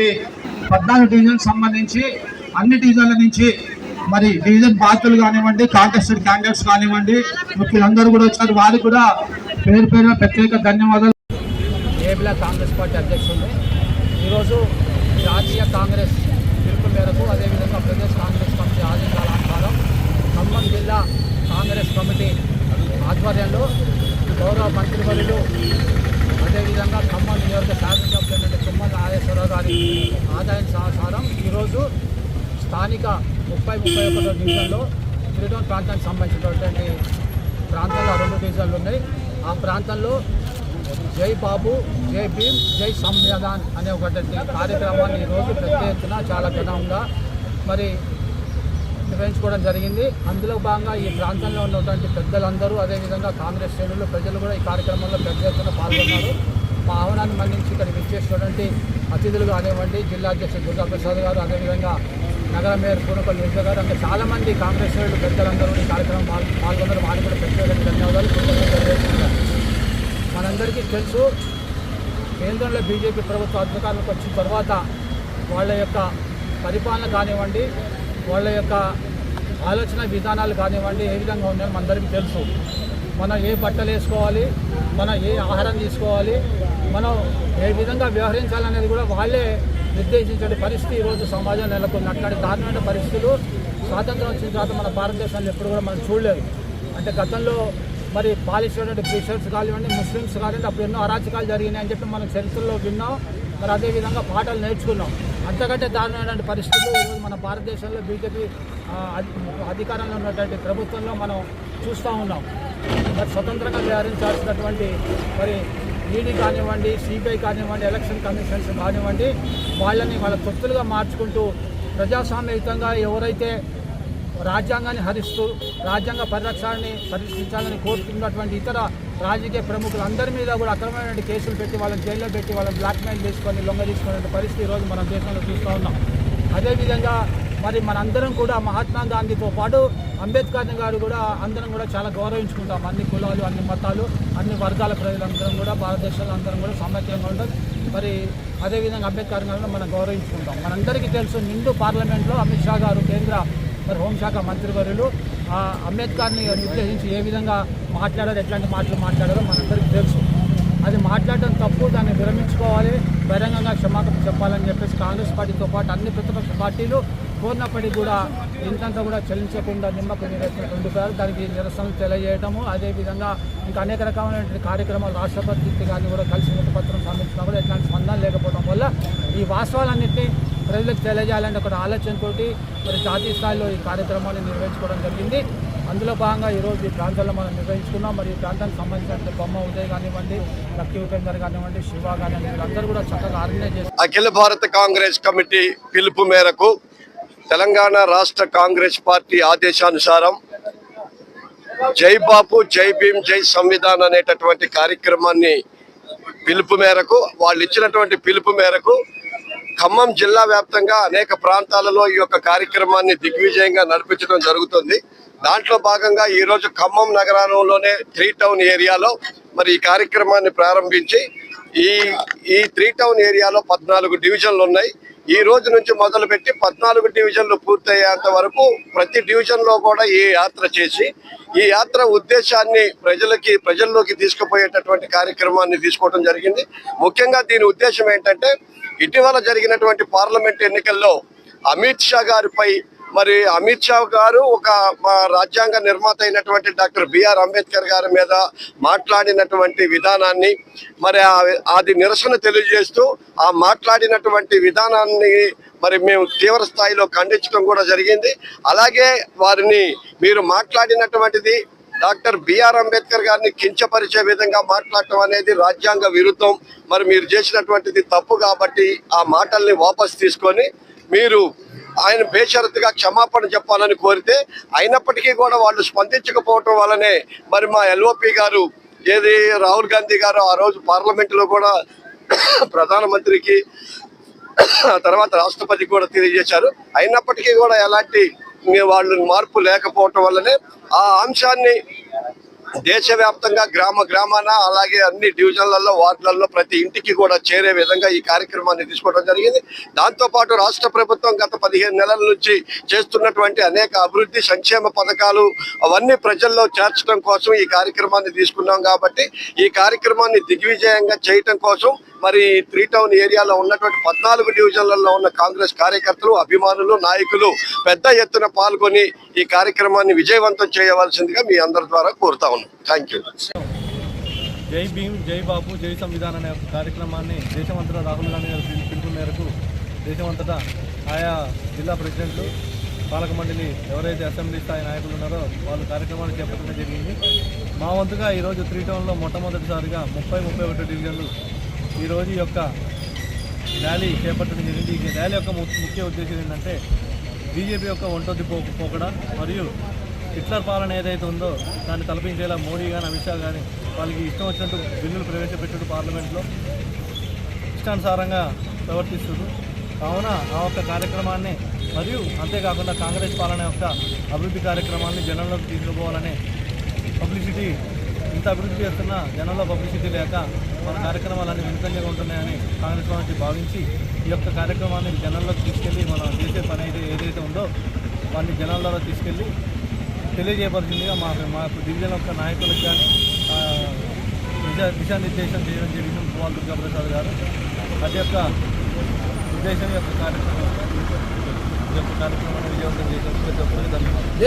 ఉన్నటువంటి పద్నాలుగు డివిజన్ సంబంధించి అన్ని డివిజన్ల నుంచి మరి డివిజన్ బాధ్యులు కానివ్వండి కాంటెస్టెడ్ క్యాండిడేట్స్ కానివ్వండి ముఖ్యులందరూ కూడా వచ్చారు. వారికి కూడా పేరు పేరున ప్రత్యేక ధన్యవాదాలు. ఏబిలా కాంగ్రెస్ పార్టీ అధ్యక్షుడు ఈరోజు జాతీయ కాంగ్రెస్ పిలుపు మేరకు అదేవిధంగా ప్రదేశ్ కాంగ్రెస్ కమిటీ ఆదేశాల అనుసారం ఖమ్మం జిల్లా కాంగ్రెస్ కమిటీ ఆధ్వర్యంలో గౌరవ మంత్రివర్యులు అదేవిధంగా ఖమ్మం నియోజక శాసనసభ్యులు తుమ్మల నాగేశ్వరరావు గారి ఆదాయం సహకారం ఈరోజు స్థానిక ముప్పై ముప్పై ఒకటో డివిజన్లో త్రిటోన్ ప్రాంతానికి సంబంధించినటువంటి ప్రాంతాల్లో రెండు డివిజన్లు ఉన్నాయి. ఆ ప్రాంతంలో జై బాబు జై భీమ్ జై సంవిధాన్ అనే ఒకటి కార్యక్రమాన్ని ఈరోజు పెద్ద ఎత్తున చాలా ఘనంగా మరి నిర్వహించుకోవడం జరిగింది. అందులో భాగంగా ఈ ప్రాంతంలో ఉన్నటువంటి పెద్దలందరూ అదేవిధంగా కాంగ్రెస్ శ్రేణులు ప్రజలు కూడా ఈ కార్యక్రమంలో పెద్ద ఎత్తున పాల్గొన్నారు. మా ఆహ్వానాన్ని మన్నించి ఇక్కడ విచ్చేసినటువంటి అతిథులు కానివ్వండి జిల్లా అధ్యక్షుడు దుర్గా ప్రసాద్ గారు అదేవిధంగా నగర మేయర్ పూనపల్లి నిజ గారు అంటే చాలామంది కాంగ్రెస్ శ్రేణులు పెద్దలందరూ ఈ కార్యక్రమం పాల్గొన్నారు. వారికి కూడా ప్రత్యేకంగా ధన్యవాదాలు. మనందరికీ తెలుసు కేంద్రంలో బీజేపీ ప్రభుత్వ అధికారంలోకి వచ్చిన తర్వాత వాళ్ళ యొక్క పరిపాలన కానివ్వండి వాళ్ళ యొక్క ఆలోచన విధానాలు కానివ్వండి ఏ విధంగా ఉన్నాయో మనందరికీ తెలుసు. మనం ఏ బట్టలు వేసుకోవాలి మనం ఏ ఆహారం తీసుకోవాలి మనం ఏ విధంగా వ్యవహరించాలనేది కూడా వాళ్ళే నిర్దేశించే పరిస్థితి ఈరోజు సమాజం నెలకొంది అట్లాంటి దారుణమైన పరిస్థితులు స్వాతంత్రం వచ్చిన తర్వాత మన భారతదేశంలో ఎప్పుడు కూడా మనం చూడలేదు. అంటే గతంలో మరి పాలిస్తున్నటువంటి క్రిస్టియన్స్ కానివ్వండి ముస్లిమ్స్ కానివ్వండి అప్పుడు ఎన్నో అరాచకాలు జరిగినాయి అని చెప్పి మనం చరిత్రలో విన్నాం. మరి అదేవిధంగా పాఠాలు నేర్చుకున్నాం. అంతకంటే దారుణమైనటువంటి పరిస్థితులు ఈరోజు మన భారతదేశంలో బీజేపీ అధి- అధికారంలో ఉన్నటువంటి ప్రభుత్వంలో మనం చూస్తూ ఉన్నాం. మరి స్వతంత్రంగా వ్యవహరించాల్సినటువంటి మరి ఈడీ కానివ్వండి సిబిఐ కానివ్వండి ఎలక్షన్ కమిషన్స్ కానివ్వండి వాళ్ళని వాళ్ళ తొత్తులుగా మార్చుకుంటూ ప్రజాస్వామ్యయుతంగా ఎవరైతే రాజ్యాంగాన్ని హరిస్తూ రాజ్యాంగ పరిరక్షణని పరిరక్షించాలని కోరుతున్నటువంటి ఇతర రాజకీయ ప్రముఖులు అందరి మీద కూడా అక్రమమైన కేసులు పెట్టి వాళ్ళని జైల్లో పెట్టి వాళ్ళని బ్లాక్మెయిల్ చేసుకొని లొంగ తీసుకునే పరిస్థితి ఈరోజు మన దేశంలో చూస్తూ ఉన్నాం. అదేవిధంగా మరి మనందరం కూడా మహాత్మా గాంధీతో పాటు అంబేద్కర్ గారు కూడా అందరం కూడా చాలా గౌరవించుకుంటాం. అన్ని కులాలు అన్ని మతాలు అన్ని వర్గాల ప్రజలందరం కూడా భారతదేశంలో అందరం కూడా సమైక్యంగా ఉంటుంది మరి అదేవిధంగా అంబేద్కర్ గారు మనం గౌరవించుకుంటాం. మనందరికీ తెలుసు నిండు పార్లమెంట్లో అమిత్ షా గారు కేంద్ర మరి హోంశాఖ మంత్రివర్యులు అంబేద్కర్ని ఉద్దేశించి ఏ విధంగా మాట్లాడారు ఎట్లాంటి మాటలు మాట్లాడారో మనందరికీ తెలుసు. అది మాట్లాడడం తప్పు దాన్ని విరమించుకోవాలి బహిరంగంగా క్షమాపణ చెప్పాలని చెప్పేసి కాంగ్రెస్ పార్టీతో పాటు అన్ని ప్రతిపక్ష పార్టీలు కోరినప్పటికీ కూడా ఇంతంత కూడా చెల్లించకుండా నిమ్మకు నీరెత్తినట్టు ఉండిపోయారు దానికి నిరసనలు తెలియజేయటము అదేవిధంగా ఇంకా అనేక రకమైనటువంటి కార్యక్రమాలు రాష్ట్రపతి గారిని కూడా కలిసి పత్రం సమర్పించినా కూడా ఎట్లాంటి స్పందన లేకపోవడం వల్ల ఈ వాస్తవాలన్నింటినీ ప్రజలకు తెలియజేయాలనే ఒక ఆలోచనతోటి మరి జాతీయ స్థాయిలో ఈ కార్యక్రమాన్ని నిర్వహించుకోవడం జరిగింది. అందులో భాగంగా ఈరోజు ఈ ప్రాంతంలో మనం నిర్వహించుకున్నాం. మరి ఈ ప్రాంతానికి సంబంధించిన బొమ్మ ఉదయ్ కానివ్వండి లక్కీ ఉపేందర్ కానివ్వండి శివ కానివ్వండి వీళ్ళందరూ కూడా చక్కగా ఆర్గనైజ్ చేసి అఖిల భారత కాంగ్రెస్ కమిటీ పిలుపు మేరకు తెలంగాణ రాష్ట్ర కాంగ్రెస్ పార్టీ ఆదేశానుసారం జై బాపు జై భీమ్ జై సంవిధాన్ అనేటటువంటి కార్యక్రమాన్ని పిలుపు మేరకు వాళ్ళు ఇచ్చినటువంటి పిలుపు మేరకు ఖమ్మం జిల్లా వ్యాప్తంగా అనేక ప్రాంతాలలో ఈ యొక్క కార్యక్రమాన్ని దిగ్విజయంగా నడిపించడం జరుగుతుంది. దాంట్లో భాగంగా ఈరోజు ఖమ్మం నగరంలోనే త్రీ టౌన్ ఏరియాలో మరి ఈ కార్యక్రమాన్ని ప్రారంభించి ఈ ఈ త్రీ టౌన్ ఏరియాలో పద్నాలుగు డివిజన్లు ఉన్నాయి. ఈ రోజు నుంచి మొదలుపెట్టి పద్నాలుగు డివిజన్లు పూర్తయ్యేంత వరకు ప్రతి డివిజన్లో కూడా ఈ యాత్ర చేసి ఈ యాత్ర ఉద్దేశాన్ని ప్రజలకి ప్రజల్లోకి తీసుకుపోయేటటువంటి కార్యక్రమాన్ని తీసుకోవడం జరిగింది. ముఖ్యంగా దీని ఉద్దేశం ఏంటంటే ఇటీవల జరిగినటువంటి పార్లమెంట్ ఎన్నికల్లో అమిత్ షా గారిపై మరి అమిత్ షా గారు ఒక రాజ్యాంగ నిర్మాత అయినటువంటి డాక్టర్ బిఆర్ అంబేద్కర్ గారి మీద మాట్లాడినటువంటి విధానాన్ని మరి ఆ- అది నిరసన తెలియజేస్తూ ఆ మాట్లాడినటువంటి విధానాన్ని మరి మేము తీవ్ర స్థాయిలో ఖండించడం కూడా జరిగింది. అలాగే వారిని మీరు మాట్లాడినటువంటిది డాక్టర్ బిఆర్ అంబేద్కర్ గారిని కించపరిచే విధంగా మాట్లాడటం అనేది రాజ్యాంగ విరుద్ధం. మరి మీరు చేసినటువంటిది తప్పు కాబట్టి ఆ మాటల్ని వాపస్ తీసుకొని మీరు ఆయన బేషరతుగా క్షమాపణ చెప్పాలని కోరితే అయినప్పటికీ కూడా వాళ్ళు స్పందించకపోవటం వల్లనే మరి మా ఎల్ఓపి గారు ఏది రాహుల్ గాంధీ గారు ఆ రోజు పార్లమెంటులో కూడా ప్రధానమంత్రికి తర్వాత రాష్ట్రపతికి కూడా తెలియజేశారు. అయినప్పటికీ కూడా ఎలాంటి వాళ్ళు మార్పు లేకపోవటం వల్లనే ఆ అంశాన్ని దేశవ్యాప్తంగా గ్రామ గ్రామాన అలాగే అన్ని డివిజన్లలో వార్డులలో ప్రతి ఇంటికి కూడా చేరే విధంగా ఈ కార్యక్రమాన్ని తీసుకోవడం జరిగింది. దాంతో పాటు రాష్ట్ర ప్రభుత్వం గత పదిహేను నెలల నుంచి చేస్తున్నటువంటి అనేక అభివృద్ధి సంక్షేమ పథకాలు అవన్నీ ప్రజల్లో చేర్చడం కోసం ఈ కార్యక్రమాన్ని తీసుకున్నాం కాబట్టి ఈ కార్యక్రమాన్ని దిగ్విజయంగా చేయటం కోసం మరి త్రీ టౌన్ ఏరియాలో ఉన్నటువంటి పద్నాలుగు డివిజన్లలో ఉన్న కాంగ్రెస్ కార్యకర్తలు అభిమానులు నాయకులు పెద్ద ఎత్తున పాల్గొని ఈ కార్యక్రమాన్ని విజయవంతం చేయవలసిందిగా మీ అందరి ద్వారా కోరుతాం ఉన్నాం థ్యాంక్ యూ జై భీమ్ జై బాబు జై సంవిధాన్ అనే కార్యక్రమాన్ని దేశమంతటా రాహుల్ గాంధీ గారు పిలుపు మేరకు దేశమంతటా ఆయా జిల్లా ప్రెసిడెంట్లు పాలక మండలి ఎవరైతే అసెంబ్లీ స్థాయి నాయకులు ఉన్నారో వాళ్ళు కార్యక్రమాన్ని చేపట్టడం జరిగింది. మా వంతుగా ఈరోజు త్రీ టౌన్లో మొట్టమొదటిసారిగా ముప్పై ముప్పై ఒకటి డివిజన్లు ఈరోజు యొక్క ర్యాలీ చేపట్టడం జరిగింది. ఈ ర్యాలీ యొక్క ముఖ్య ఉద్దేశం ఏంటంటే బీజేపీ యొక్క ఒంటొద్ది పో మరియు హిట్లర్ పాలన ఏదైతే ఉందో దాన్ని తలపించేలా మోడీ కానీ అమిత్ షా కానీ వాళ్ళకి ఇష్టం వచ్చినట్టు బిల్లులు ప్రవేశపెట్టాడు పార్లమెంట్లో ఇష్టానుసారంగా ప్రవర్తిస్తుంది కావున ఆ యొక్క కార్యక్రమాన్ని మరియు అంతేకాకుండా కాంగ్రెస్ పాలన యొక్క అభివృద్ధి కార్యక్రమాన్ని జనంలోకి తీసుకుపోవాలనే పబ్లిసిటీ ఇంత అభివృద్ధి చేస్తున్న జనంలో పబ్లిసిటీ లేక మన కార్యక్రమాలన్నీ వినసంజగా ఉంటున్నాయని కాంగ్రెస్ పార్టీ భావించి ఈ యొక్క కార్యక్రమాన్ని జనంలోకి తీసుకెళ్ళి మనం చేసే పని అయితే ఏదైతే ఉందో వాటిని జనాల్లో తీసుకెళ్ళి తెలియజేయబడుతుందిగా మా మా డివిజన్ యొక్క నాయకులకు కానీ దిశా దిశానిర్దేశం చేయడం జరిగింది కుమార్ దుర్గాప్రసాద్ గారు. అది యొక్క ఉద్దేశం యొక్క కార్యక్రమం. యొక్క కార్యక్రమాన్ని విజయవంతం చేసిన ప్రతి ఒక్కరికి ధన్యవాదాలు